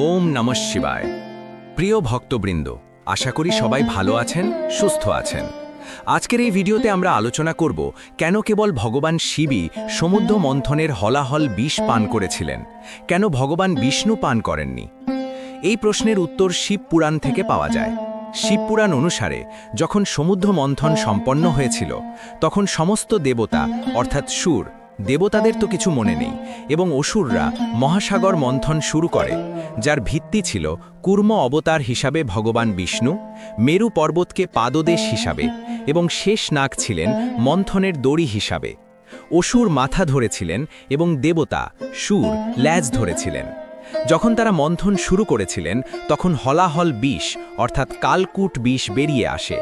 ওম নমঃ শিবায়। প্রিয় ভক্তবৃন্দ, আশা করি সবাই ভালো আছেন, সুস্থ আছেন। আজকের এই ভিডিওতে আমরা আলোচনা করব কেন কেবল ভগবান শিবই সমুদ্র মন্থনের হলাহল বিষ পান করেছিলেন, কেন ভগবান বিষ্ণু পান করেননি? এই প্রশ্নের উত্তর শিব পুরাণ থেকে পাওয়া যায়। শিবপুরাণ অনুসারে, যখন সমুদ্র মন্থন সম্পন্ন হয়েছিল, তখন সমস্ত দেবতা, অর্থাৎ সুর দেবতাদের তো কিছু মনে নেই, এবং অসুররা মহাসাগর মন্থন শুরু করে, যার ভিত্তি ছিল কুর্ম অবতার হিসাবে ভগবান বিষ্ণু, মেরু পর্বতকে পাদদেশ হিসাবে, এবং শেষ নাগ ছিলেন মন্থনের দড়ি হিসাবে। অসুর মাথা ধরেছিলেন এবং দেবতা, সুর, ল্যাজ ধরেছিলেন। যখন তারা মন্থন শুরু করেছিলেন, তখন হলাহল বিষ, অর্থাৎ কালকুট বিষ বেরিয়ে আসে।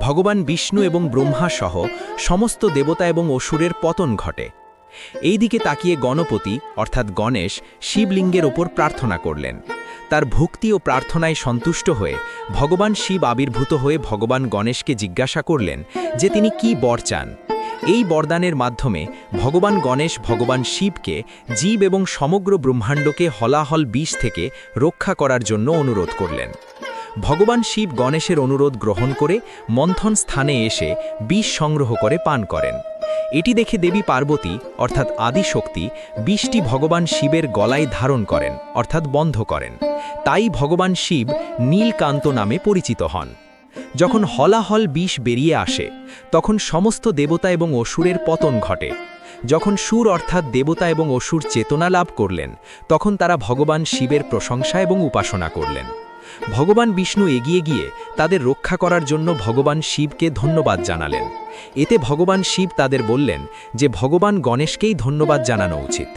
ভগবান বিষ্ণু এবং ব্রহ্মা সহ সমস্ত দেবতা এবং অসুরের পতন ঘটে। এই দিকে তাকিয়ে গণপতি, অর্থাৎ গণেশ, শিবলিঙ্গের ওপর প্রার্থনা করলেন। তার ভক্তি ও প্রার্থনায় সন্তুষ্ট হয়ে ভগবান শিব আবির্ভূত হয়ে ভগবান গণেশকে জিজ্ঞাসা করলেন যে তিনি কি বর চান। এই বরদানের মাধ্যমে ভগবান গণেশ ভগবান শিবকে জীব এবং সমগ্র ব্রহ্মাণ্ডকে হলাহল বিষ থেকে রক্ষা করার জন্য অনুরোধ করলেন। ভগবান শিব গণেশের অনুরোধ গ্রহণ করে মন্থন স্থানে এসে বিষ সংগ্রহ করে পান করেন। এটি দেখে দেবী পার্বতী, অর্থাৎ আদিশক্তি, বিষটি ভগবান শিবের গলায় ধারণ করেন, অর্থাৎ বন্ধ করেন। তাই ভগবান শিব নীলকান্ত নামে পরিচিত হন। যখন হলাহল বিষ বেরিয়ে আসে, তখন সমস্ত দেবতা এবং অসুরের পতন ঘটে। যখন সুর অর্থাৎ দেবতা এবং অসুর চেতনা লাভ করলেন, তখন তারা ভগবান শিবের প্রশংসা এবং উপাসনা করলেন। ভগবান বিষ্ণু এগিয়ে গিয়ে তাদের রক্ষা করার জন্য ভগবান শিবকে ধন্যবাদ জানালেন। এতে ভগবান শিব তাদের বললেন যে, ভগবান গণেশকেই ধন্যবাদ জানানো উচিত।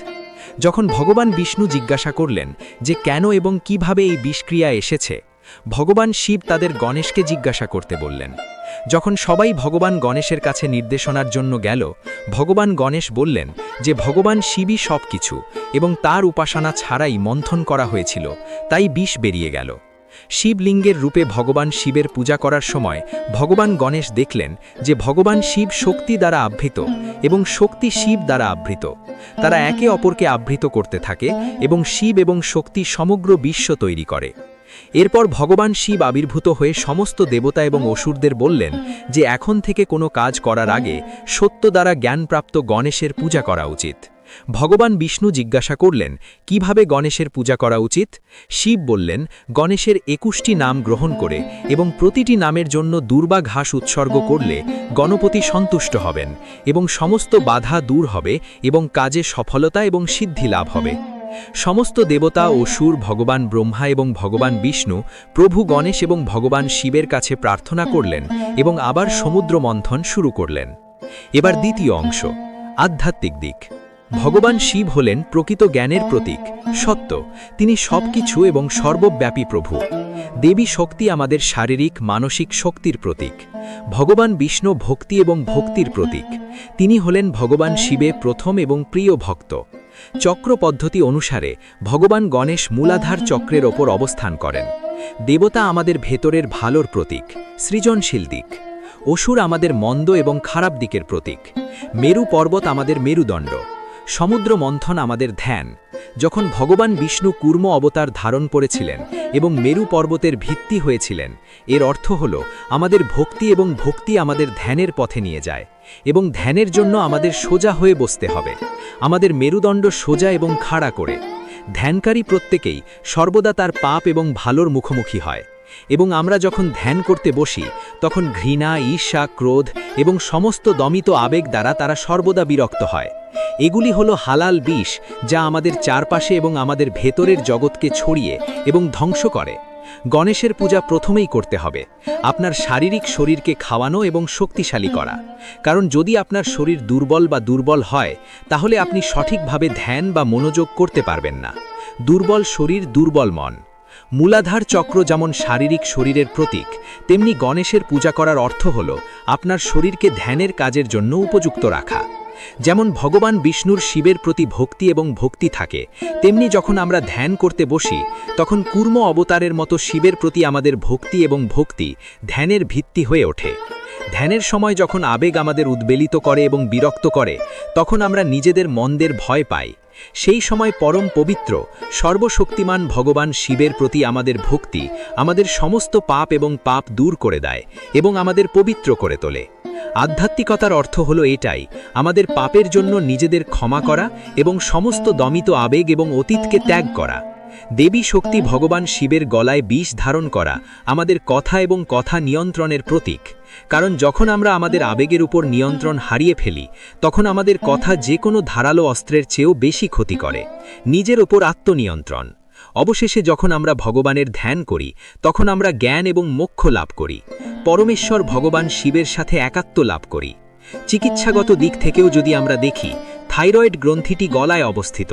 যখন ভগবান বিষ্ণু জিজ্ঞাসা করলেন যে, কেন এবং কীভাবে এই বিষক্রিয়া এসেছে, ভগবান শিব তাদের গণেশকে জিজ্ঞাসা করতে বললেন। যখন সবাই ভগবান গণেশের কাছে নির্দেশনার জন্য গেল, ভগবান গণেশ বললেন যে, ভগবান শিবই সব কিছু এবং তার উপাসনা ছাড়াই মন্থন করা হয়েছিল, তাই বিষ বেরিয়ে গেল। শিবলিঙ্গের রূপে ভগবান শিবের পূজা করার সময় ভগবান গণেশ দেখলেন যে ভগবান শিব শক্তি দ্বারা আবৃত এবং শক্তি শিব দ্বারা আবৃত। তারা একে অপরকে আবৃত করতে থাকে এবং শিব এবং শক্তি সমগ্র বিশ্ব তৈরি করে। এরপর ভগবান শিব আবির্ভূত হয়ে সমস্ত দেবতা এবং অসুরদের বললেন যে এখন থেকে কোনো কাজ করার আগে সত্য দ্বারা জ্ঞানপ্রাপ্ত গণেশের পূজা করা উচিত। ভগবান বিষ্ণু জিজ্ঞাসা করলেন, কীভাবে গণেশের পূজা করা উচিত? শিব বললেন, গণেশের একুশটি নাম গ্রহণ করে এবং প্রতিটি নামের জন্য দুর্বা ঘাস উৎসর্গ করলে গণপতি সন্তুষ্ট হবেন এবং সমস্ত বাধা দূর হবে এবং কাজে সফলতা এবং সিদ্ধি লাভ হবে। সমস্ত দেবতা ও সুর ভগবান ব্রহ্মা এবং ভগবান বিষ্ণু প্রভু গণেশ এবং ভগবান শিবের কাছে প্রার্থনা করলেন এবং আবার সমুদ্র মন্থন শুরু করলেন। এবার দ্বিতীয় অংশ, আধ্যাত্মিক দিক। ভগবান শিব হলেন প্রকৃত জ্ঞানের প্রতীক, সত্য। তিনি সবকিছু এবং সর্বব্যাপী প্রভু। দেবী শক্তি আমাদের শারীরিক, মানসিক শক্তির প্রতীক। ভগবান বিষ্ণু ভক্তি এবং ভক্তির প্রতীক। তিনি হলেন ভগবান শিবে প্রথম এবং প্রিয় ভক্ত। চক্র পদ্ধতি অনুসারে ভগবান গণেশ মূলাধার চক্রের ওপর অবস্থান করেন। দেবতা আমাদের ভেতরের ভালোর প্রতীক, সৃজনশীল দিক। অসুর আমাদের মন্দ এবং খারাপ দিকের প্রতীক। মেরু পর্বত আমাদের মেরুদণ্ড। সমুদ্র মন্থন আমাদের ধ্যান। যখন ভগবান বিষ্ণু কুর্ম অবতার ধারণ করেছিলেন এবং মেরু পর্বতের ভিত্তি হয়েছিলেন, এর অর্থ হল আমাদের ভক্তি এবং ভক্তি আমাদের ধ্যানের পথে নিয়ে যায় এবং ধ্যানের জন্য আমাদের সোজা হয়ে বসতে হবে। আমাদের মেরুদণ্ড সোজা এবং খাড়া করে। ধ্যানকারী প্রত্যেকেই সর্বদা তার পাপ এবং ভালোর মুখোমুখি হয়। এবং আমরা যখন ধ্যান করতে বসি, তখন ঘৃণা, ঈর্ষা, ক্রোধ এবং সমস্ত দমিত আবেগ দ্বারা তারা সর্বদা বিরক্ত হয়। এগুলি হলো হালাল বিষ যা আমাদের চারপাশে এবং আমাদের ভেতরের জগৎকে ছড়িয়ে এবং ধ্বংস করে। গণেশের পূজা প্রথমেই করতে হবে, আপনার শারীরিক শরীরকে খাওয়ানো এবং শক্তিশালী করা। কারণ যদি আপনার শরীর দুর্বল বা দুর্বল হয়, তাহলে আপনি সঠিকভাবে ধ্যান বা মনোযোগ করতে পারবেন না। দুর্বল শরীর দুর্বল মন। মূলাধার চক্র যেমন শারীরিক শরীরের প্রতীক, তেমনি গণেশের পূজা করার অর্থ হল আপনার শরীরকে ধ্যানের কাজের জন্য উপযুক্ত রাখা। যেমন ভগবান বিষ্ণুর শিবের প্রতি ভক্তি এবং ভক্তি থাকে, তেমনি যখন আমরা ধ্যান করতে বসি, তখন কুর্ম অবতারের মতো শিবের প্রতি আমাদের ভক্তি এবং ভক্তি ধ্যানের ভিত্তি হয়ে ওঠে। ধ্যানের সময় যখন আবেগ আমাদের উদ্বেলিত করে এবং বিরক্ত করে, তখন আমরা নিজেদের মন্দের ভয় পাই। সেই সময় পরম পবিত্র, সর্বশক্তিমান ভগবান শিবের প্রতি আমাদের ভক্তি আমাদের সমস্ত পাপ এবং পাপ দূর করে দেয় এবং আমাদের পবিত্র করে তোলে। আধ্যাত্মিকতার অর্থ হলো এটাই, আমাদের পাপের জন্য নিজেদের ক্ষমা করা এবং সমস্ত দমিত আবেগ এবং অতীতকে ত্যাগ করা। দেবী শক্তি ভগবান শিবের গলায় বিষ ধারণ করা আমাদের কথা এবং কথা নিয়ন্ত্রণের প্রতীক। কারণ যখন আমরা আমাদের আবেগের উপর নিয়ন্ত্রণ হারিয়ে ফেলি, তখন আমাদের কথা যে কোনো ধারালো অস্ত্রের চেয়েও বেশি ক্ষতি করে, নিজের ওপর আত্মনিয়ন্ত্রণ। অবশেষে যখন আমরা ভগবানের ধ্যান করি, তখন আমরা জ্ঞান এবং মোক্ষ লাভ করি, পরমেশ্বর ভগবান শিবের সাথে একাত্ম লাভ করি। চিকিৎসাগত দিক থেকেও যদি আমরা দেখি, থাইরয়েড গ্রন্থিটি গলায় অবস্থিত।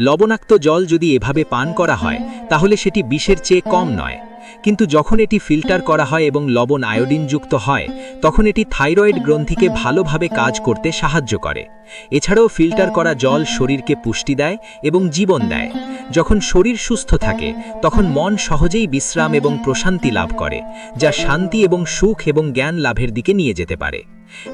লবণাক্ত জল যদি এভাবে পান করা হয়, তাহলে সেটি বিষের চেয়ে কম নয়। কিন্তু যখন এটি ফিল্টার করা হয় এবং লবণ আয়োডিনযুক্ত হয়, তখন এটি থাইরয়েড গ্রন্থিকে ভালোভাবে কাজ করতে সাহায্য করে। এছাড়াও ফিল্টার করা জল শরীরকে পুষ্টি দেয় এবং জীবন দেয়। যখন শরীর সুস্থ থাকে, তখন মন সহজেই বিশ্রাম এবং প্রশান্তি লাভ করে, যা শান্তি এবং সুখ এবং জ্ঞান লাভের দিকে নিয়ে যেতে পারে।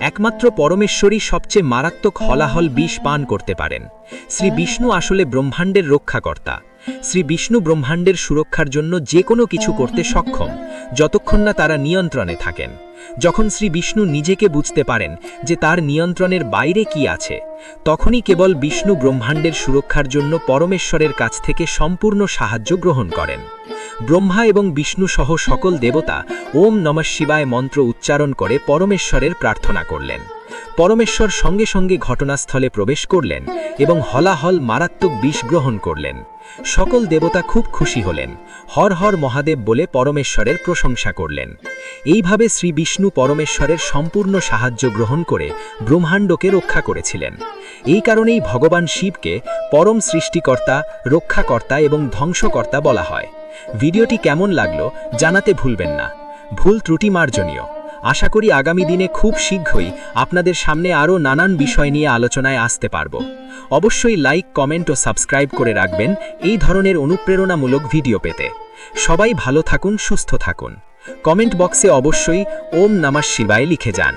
একমাত্র পরমেশ্বরী সবচেয়ে মারাত্মক হলাহল বিষ পান করতে পারেন। শ্রী বিষ্ণু আসলে ব্রহ্মাণ্ডের রক্ষাকর্তা। শ্রী বিষ্ণু ব্রহ্মাণ্ডের সুরক্ষার জন্য যে কোনো কিছু করতে সক্ষম, যতক্ষণ না তারা নিয়ন্ত্রণে থাকেন। যখন শ্রী বিষ্ণু নিজেকে বুঝতে পারেন যে তার নিয়ন্ত্রণের বাইরে কি আছে, তখনই কেবল বিষ্ণু ব্রহ্মাণ্ডের সুরক্ষার জন্য পরমেশ্বরের কাছ থেকে সম্পূর্ণ সাহায্য গ্রহণ করেন। ব্রহ্মা এবং বিষ্ণু সহ সকল দেবতা ওম নমঃ শিবায় মন্ত্র উচ্চারণ করে পরমেশ্বরের প্রার্থনা করলেন। পরমেশ্বর সঙ্গে সঙ্গে ঘটনাস্থলে প্রবেশ করলেন এবং হলাহল মারাত্মক বিষ গ্রহণ করলেন। সকল দেবতা খুব খুশি হলেন। হর হর মহাদেব বলে পরমেশ্বরের প্রশংসা করলেন। এইভাবে শ্রী বিষ্ণু পরমেশ্বরের সম্পূর্ণ সাহায্য গ্রহণ করে ব্রহ্মাণ্ডকে রক্ষা করেছিলেন। এই কারণেই ভগবান শিবকে পরম সৃষ্টিকর্তা, রক্ষাকর্তা এবং ধ্বংসকর্তা বলা হয়। ভিডিওটি কেমন লাগল জানাতে ভুলবেন না। ভুল ত্রুটি মার্জনীয়। আশা করি আগামী দিনে খুব শীঘ্রই আপনাদের সামনে আরও নানান বিষয় নিয়ে আলোচনায় আসতে পারব। অবশ্যই লাইক, কমেন্ট ও সাবস্ক্রাইব করে রাখবেন এই ধরনের অনুপ্রেরণামূলক ভিডিও পেতে। সবাই ভালো থাকুন, সুস্থ থাকুন। কমেন্ট বক্সে অবশ্যই ওম নমঃ শিবায় লিখে যান।